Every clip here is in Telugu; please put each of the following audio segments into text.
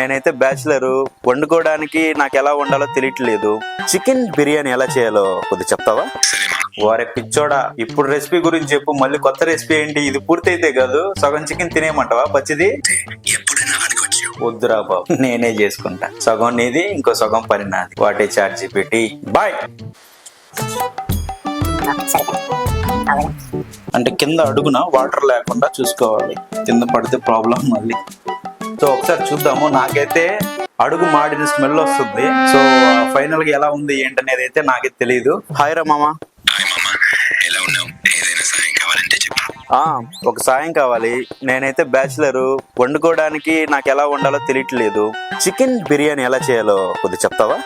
నేనైతే బ్యాచిలర్ వండుకోవడానికి నాకు ఎలా వండాలో తెలియట్లేదు. చికెన్ బిర్యానీ ఎలా చేయాలో కొద్ది చెప్తావా? వారే పిచ్చోడా ఇప్పుడు రెసిపీ గురించి చెప్పు మళ్ళీ కొత్త రెసిపీ ఏంటి? ఇది పూర్తయితే కాదు సగం చికెన్ తినేయమంటావా పచ్చిది? వద్దురా బాబు నేనే చేసుకుంటా. సగం నీది ఇంకో సగం పని నాది. వాటే ఛార్జీ పెట్టి బాయ్. అంటే కింద అడుగున వాటర్ లేకుండా చూసుకోవాలి. కింద పడితే ప్రాబ్లం మళ్ళీ. సో ఒకసారి చూద్దాము. నాకైతే అడుగు మాడిన స్మెల్ వస్తుంది. సో ఫైనల్గా ఎలా ఉంది ఏంటనేది అయితే నాకైతే తెలియదు హాయ్ రా మామ. హాయ్ మామ. ఎలా ఉన్నావు? ఏదైనా సాయం కావాలంటే చెప్పు. ఆ, ఒక సాయం కావాలి. నేనైతే బ్యాచిలర్. వండుకోవడానికి నాకు ఎలా వండాలో తెలియట్లేదు. చికెన్ బిర్యానీ ఎలా చేయాలో కొద్ది చెప్తావా?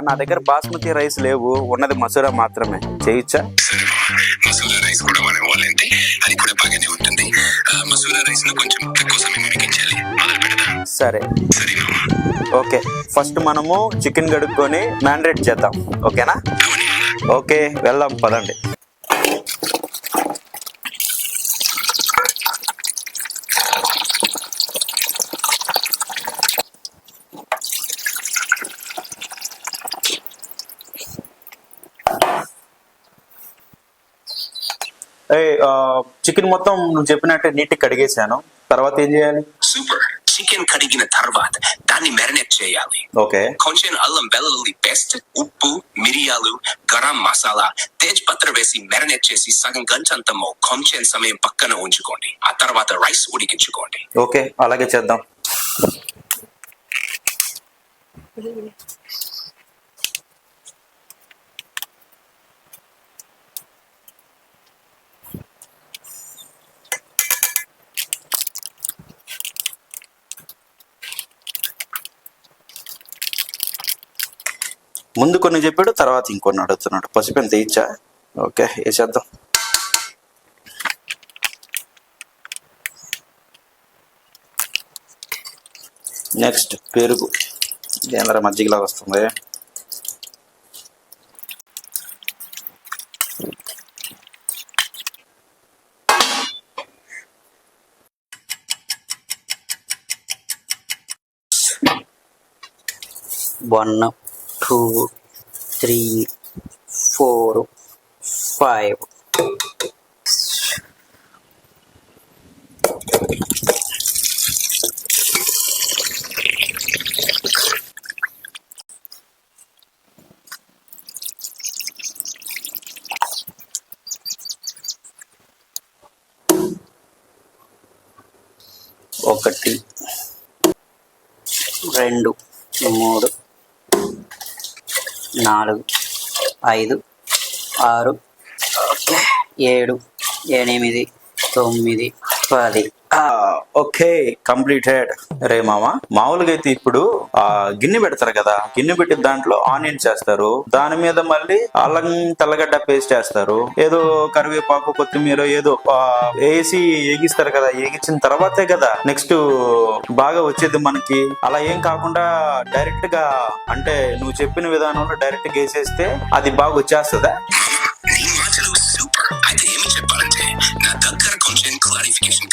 నా దగ్గర బాస్మతి రైస్ లేవు. ఉన్నది మసూరా మాత్రమే. చేయించా? సరే మామ మసూరా రైస్ కూడా మనం వాళ్ళంటే అది కూడా బాగానే ఉంటుంది. ఆ మసూరా రైస్ను కొంచెం తక్కువ సమయం ఉడికించాలి. మొదలు పెడదాం సరే. ఓకే. ఫస్ట్ మనము చికెన్ గడుక్కొని మ్యాండరేట్ చేద్దాం. ఓకేనా? ఓకే. వెళ్దాం పదండి. చికెన్ మొత్తం నువ్వు చెప్పినట్టే నీట్గా కడిగేశాను. తర్వాత ఏం చేయాలి? సూపర్ చికెన్ కడిగిన తర్వాత దాన్ని మ్యారినేట్ చేయాలి. ఓకే. కొంచెం అల్లం వెల్లుల్లి పేస్ట్ ఉప్పు మిరియాలు గరం మసాలా తేజ్ పత్ర వేసి మ్యారినేట్ చేసి సగం గంట అంతమో కొంచెం సమయం పక్కన ఉంచుకోండి. ఆ తర్వాత రైస్ ఉడికించుకోండి. ఓకే అలాగే చేద్దాం. ముందు కొన్ని చెప్పాడు తర్వాత ఇంకొన్ని అడుగుతున్నాడు. పసుపు ఎంత ఇచ్చా ఓకే వేసేద్దాం నెక్స్ట్ పెరుగు. ఏంద్ర మజ్జిగలా వస్తుంది? One two three four five ఒకటి రెండు మూడు. నాలుగు ఐదు ఆరు ఏడు ఎనిమిది తొమ్మిది పది. Okay completed. రే మామ మామూలుగా అయితే ఇప్పుడు ఆ గిన్నె పెడతారు కదా గిన్నె పెట్టి దాంట్లో ఆనియన్స్ చేస్తారు. దాని మీద మళ్ళీ అల్లం తెల్లగడ్డ పేస్ట్ చేస్తారు. ఏదో కరివేపాకు కొత్తిమీర ఏదో వేసి ఏగిస్తారు కదా ఏగించిన తర్వాతే కదా నెక్స్ట్ బాగా వచ్చేది మనకి. అలా ఏం కాకుండా డైరెక్ట్గా అంటే నువ్వు చెప్పిన విధానంలో డైరెక్ట్గా వేసేస్తే అది బాగా వచ్చేస్తుందా?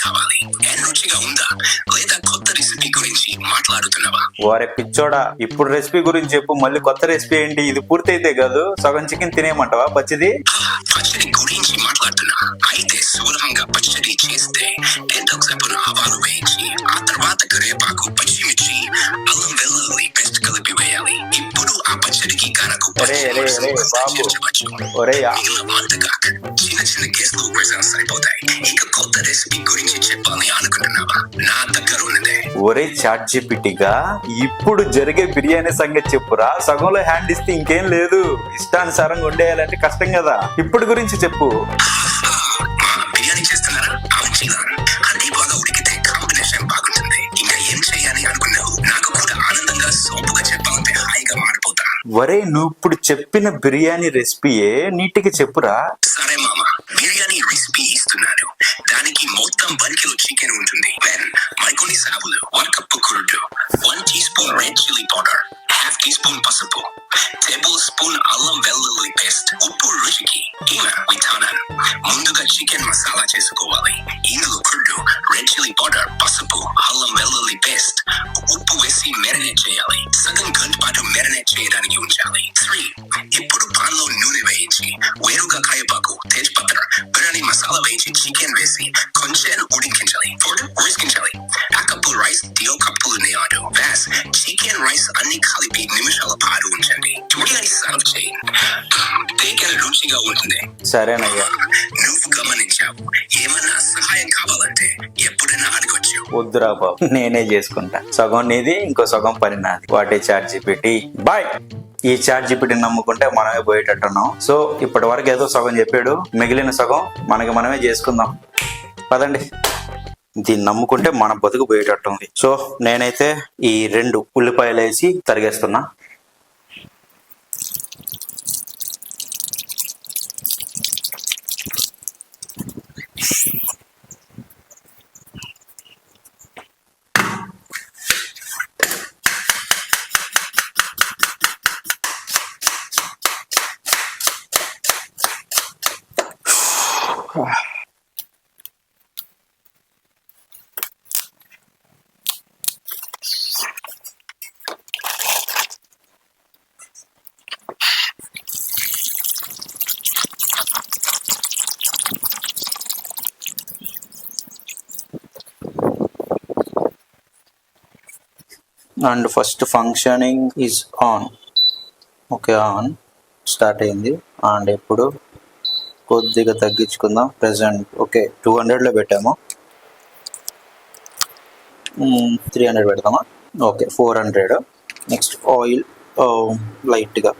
కావాలి. రుచిగా ఉందా? లేదా కొత్త రెసిపీ గురించి మాట్లాడుతున్నావా? వారే పిచ్చోడా ఇప్పుడు రెసిపీ గురించి చెప్పు. మళ్ళీ కొత్త రెసిపీ ఏంటి? ఇది పూర్తయితే కాదు. సగం చికెన్ తినేయమంటావా పచ్చిది? పచ్చడి గురించి మాట్లాడుతున్నా. అయితే సులభంగా పచ్చడి చేస్తే ఎంతసేపు ఆవాలు వేయించి ఆ తర్వాత కరివేపాకు పచ్చిమిర్చి అల్లం వెల్లుల్లి పేస్ట్ కలిపి వేయాలి. ఆ పచ్చడికి కనకు చిన్న చిన్న వేసిన సరిపోతాయి. ఇక కొత్త రెసిపీ గురించి చెప్పాలని అనుకుంటున్నావా నా దగ్గర ఉన్నదే. ఒరే చాట్ జిపిటిగా ఇప్పుడు జరిగే బిర్యానీ సంగతి చెప్పురా. సగంలో హ్యాండ్ ఇస్తే ఇంకేం లేదు. ఇష్టానుసారంగా వండేయాలంటే కష్టం కదా. ఇప్పుడు గురించి చెప్పు. వరే నువ్వు ఇప్పుడు చెప్పిన బిర్యానీ రెసిపీయే నీట్గా చెప్పురా. సరే మామ బిర్యానీ రెసిపీ ఇస్తున్నారు దానికి మొత్తం వన్ కిలో చికెన్ ఉంటుంది. వెన్ మరికొన్ని సాబులు one cup curd one teaspoon red chilli powder half teaspoon పసుపు టేబుల్ స్పూన్ అల్లం వెల్లుల్లి పేస్ట్ ఉప్పు రుచికి ఈమె విధానం. ముందుగా చికెన్ మసాలా చేసుకోవాలి. ఇందులో కురుడు రెడ్ చిల్లీ పౌడర్ పసుపు అల్లం వెల్లుల్లి పేస్ట్ వేసి మెరినేట్ చేయాలి. సగం గంట పాటు మెరినేట్ చేయడానికి ఉంచాలి. త్రీ ఇప్పుడు పాన్లో నూనె వేయించి వేరుగా కాయపాకు తేజ్పత్ర బిర్యానీ మసాలా వేయించి చికెన్ వేసి కొంచెం ఉడికించాలి. ఫోర్ ఉడికించాలి. ఆ కప్పు రైస్ దియో కప్పులు నేయాడు వ్యాస్ చికెన్ రైస్ అన్ని కలిపి నిమిషాల పాటు ఉంచండి. చూడని సర్వ్ చేయి. తేకెల రుచిగా ఉంటుంది. సరేనయ్యా. వద్దురా బాబు. నేనే చేసుకుంటా. సగం నీది ఇంకో సగం పని నాది. వాటే ఛార్జ్ పెట్టి బాయ్ ఈ ఛార్జ్ పెట్టి నమ్ముకుంటే మనమే పోయేటట్టున్నాం. సో ఇప్పటి వరకు ఏదో సగం చెప్పాడు. మిగిలిన సగం మనకి మనమే చేసుకుందాం. పదండి. దీన్ని నమ్ముకుంటే మన బతుకు పోయేటట్టు ఉంది సో నేనైతే ఈ రెండు ఉల్లిపాయలు వేసి తరిగేస్తున్నా. And first functioning is on okay on start అయింది. అండ్ ఇప్పుడు కొద్దిగా తగ్గించుకుందాం. ప్రెసెంట్ ఓకే టూ హండ్రెడ్లో పెట్టాము. Hmm, three hundred పెడతామా? Okay four hundred next oil లైట్గా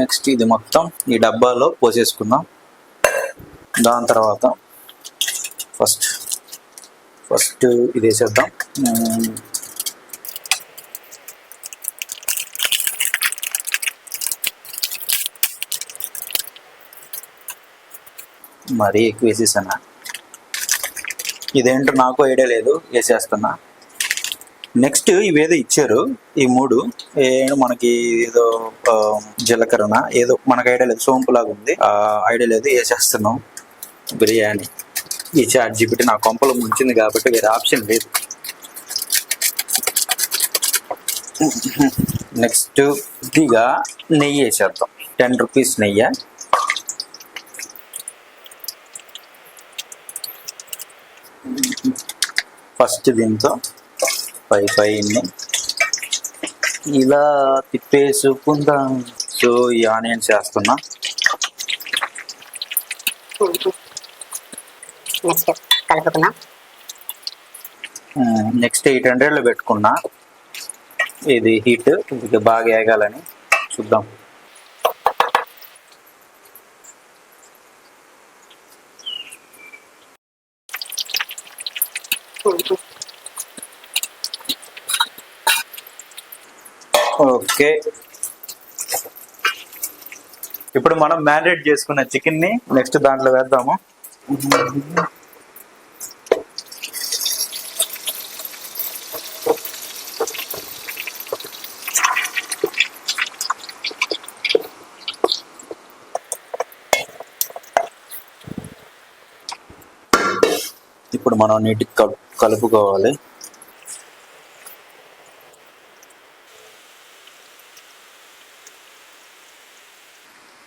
నెక్స్ట్ ఇది మొత్తం ఈ డబ్బాలో పోసేసుకుందాం. దాని తర్వాత ఫస్ట్ ఫస్ట్ ఇది వేసేద్దాం. Hmm, మరీ ఎక్కువ వేసేసానా? ఇదేంటో నాకు ఐడియా లేదు వేసేస్తున్నా. నెక్స్ట్ ఇవేదో ఇచ్చారు ఈ మూడు. ఏదో మనకి ఏదో జీలకర్రన? ఏదో మనకు ఐడియా లేదు సోంపు లాగా ఉంది ఐడియా లేదు వేసేస్తున్నాం. బిర్యానీ. ఈ చాట్ జీపీటీ నా కొంపలు ముంచింది కాబట్టి వేరే ఆప్షన్ లేదు. నెక్స్ట్ ఇదిగా నెయ్యి వేసేద్దాం. టెన్ రూపీస్ నెయ్యి. ఫస్ట్ దీంతో పై పైని ఇలా తిప్పేసుకుందాం. సో ఈ ఆనియన్స్ వేస్తున్నా నెక్స్ట్ కలుపుకుందాం. నెక్స్ట్ ఎయిట్ హండ్రెడ్లో పెట్టుకున్నా. ఇది హీట్ ఇది బాగా వేగాలని చూద్దాం. ఓకే. ఇప్పుడు మనం మ్యారినేట్ చేసుకున్న చికెన్ని నెక్స్ట్ దాంట్లో వేద్దాము. ఇప్పుడు మనం నీటికి కలుపు కలుపుకోవాలి.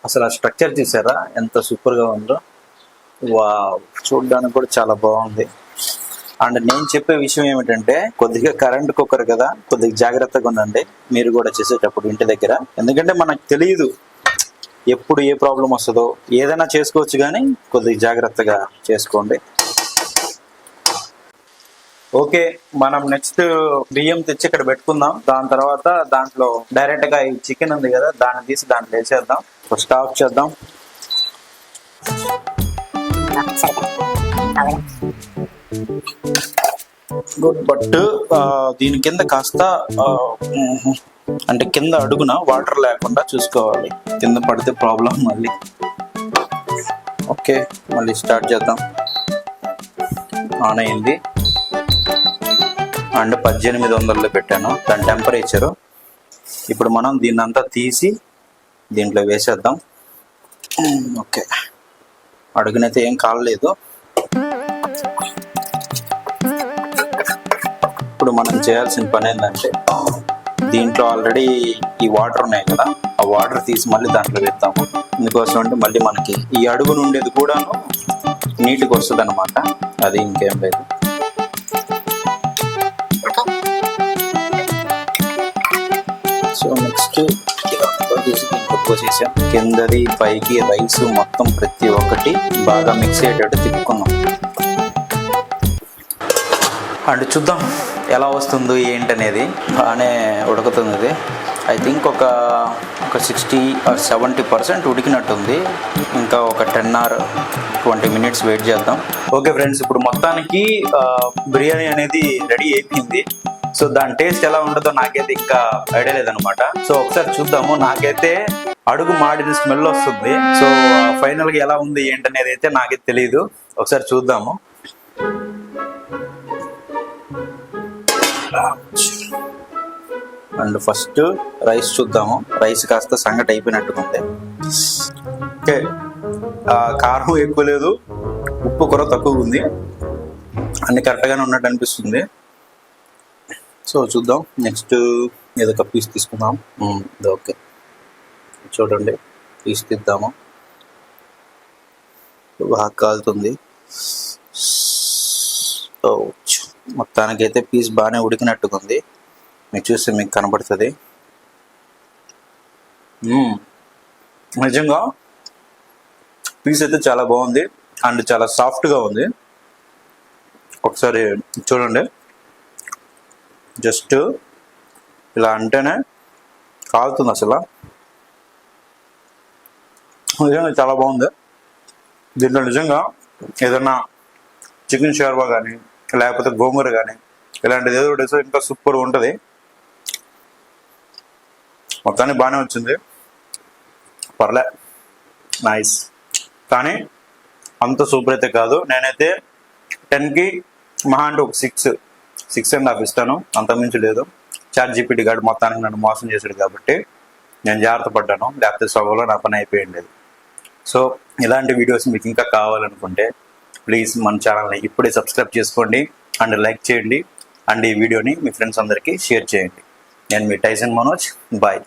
అసలు ఆ స్ట్రక్చర్ చూసారా? ఎంత సూపర్గా ఉందో. వా చూడడానికి కూడా చాలా బాగుంది. అండ్ నేను చెప్పే విషయం ఏమిటంటే కొద్దిగా కరెంట్ కుక్కర్ కదా కొద్దిగా జాగ్రత్తగా ఉండండి. మీరు కూడా చేసేటప్పుడు ఇంటి దగ్గర. ఎందుకంటే మనకు తెలియదు ఎప్పుడు ఏ ప్రాబ్లం వస్తుందో. ఏదైనా చేసుకోవచ్చు కానీ కొద్దిగా జాగ్రత్తగా చేసుకోండి. ఓకే మనం నెక్స్ట్ బియ్యం తెచ్చి ఇక్కడ పెట్టుకుందాం. దాని తర్వాత దాంట్లో డైరెక్ట్గా ఈ చికెన్ ఉంది కదా దాన్ని తీసి దాంట్లో వేసేద్దాం. ఫస్ట్ ఆఫ్ చేద్దాం. గుడ్ బట్ దీని కింద కాస్త అంటే కింద అడుగున వాటర్ లేకుండా చూసుకోవాలి. కింద పడితే ప్రాబ్లం మళ్ళీ. ఓకే మళ్ళీ స్టార్ట్ చేద్దాం. ఆన్ అయింది. అండ్ పద్దెనిమిది వందల్లో పెట్టాను. దాని టెంపరేచరు ఇప్పుడు మనం దీన్ని అంతా తీసి దీంట్లో వేసేద్దాం. ఓకే. అడుగునైతే ఏం కాలేదు ఇప్పుడు మనం చేయాల్సిన పని ఏంటంటే దీంట్లో ఆల్రెడీ ఈ వాటర్ ఉన్నాయి కదా ఆ వాటర్ తీసి మళ్ళీ దాంట్లో వేద్దాం. ఇందుకోసం అంటే మళ్ళీ మనకి ఈ అడుగు నుండేది కూడాను నీట్గా వస్తుంది అనమాట అది ఇంకేం లేదు. సో నెక్స్ట్ పోసేసాం కిందది పైకి రైస్ మొత్తం ప్రతి ఒక్కటి బాగా మిక్స్ అయ్యేటట్టు తిప్పుకున్నాం అండ్ చూద్దాం ఎలా వస్తుందో ఏంటనేది బాగానే ఉడుకుతుంది ఇది. ఐ థింక్ ఒక ఒక సిక్స్టీ ఆర్ సెవెంటీ పర్సెంట్ ఉడికినట్టుంది. ఇంకా ఒక ten or twenty minutes wait చేద్దాం. ఓకే ఫ్రెండ్స్ ఇప్పుడు మొత్తానికి బిర్యానీ అనేది రెడీ అయిపోయింది. సో దాని టేస్ట్ ఎలా ఉంటుందో నాకైతే ఇంకా ఐడియా లేదనమాట సో ఒకసారి చూద్దాము. నాకైతే అడుగు మాడిన స్మెల్ వస్తుంది. సో ఫైనల్గా ఎలా ఉంది ఏంటనేది అయితే నాకైతే తెలియదు ఒకసారి చూద్దాము. అండ్ ఫస్ట్ రైస్ చూద్దాము. రైస్ కాస్త సంగటి అయిపోయినట్టుకుంది ఓకే. కారం ఎక్కువ లేదు. ఉప్పు కూర తక్కువ ఉంది అన్ని కరెక్ట్గానే ఉన్నట్టు అనిపిస్తుంది. సో చూద్దాం. నెక్స్ట్ ఏదో ఒక పీస్ తీసుకుందాం hmm, ఇది ఓకే చూడండి. పీస్ తీద్దాము. బాగా కాలుతుంది సో మొత్తానికైతే పీస్ బాగానే ఉడికినట్టుగా ఉంది మీకు చూస్తే మీకు కనబడుతుంది. Hmm. నిజంగా పీస్ అయితే చాలా బాగుంది. అండ్ చాలా సాఫ్ట్గా ఉంది. ఒకసారి చూడండి. జస్ట్ ఇలా అంటేనే కాలుతుంది అసలు. నిజంగా చాలా బాగుంది. దీంట్లో నిజంగా ఏదైనా చికెన్ షార్వా కానీ లేకపోతే గోంగూర కానీ ఇలాంటిది ఏదో ఒకటి ఇంకా సూపర్ ఉంటుంది. మొత్తానికి బాగానే వచ్చింది. పర్లే. నైస్ కానీ అంత సూపర్ అయితే కాదు. నేనైతే టెన్కి మహా అంటే ఒక సిక్స్ సిక్స్ అండ్ హాఫ్ ఇస్తాను అంతకుమించి లేదు. చాట్ జీపీటీ గాడు మొత్తానికి నన్ను మోసం చేశాడు కాబట్టి నేను జాగ్రత్త పడ్డాను లేకపోతే సభలో నా పని అయిపోయింది సో ఇలాంటి వీడియోస్ మీకు ఇంకా కావాలనుకుంటే ప్లీజ్ మన ఛానల్ని ఇప్పుడే సబ్స్క్రైబ్ చేసుకోండి అండ్ లైక్ చేయండి అండ్ ఈ వీడియోని మీ ఫ్రెండ్స్ అందరికీ షేర్ చేయండి. నేను మీ టైసన్ మనోజ్ బాయ్.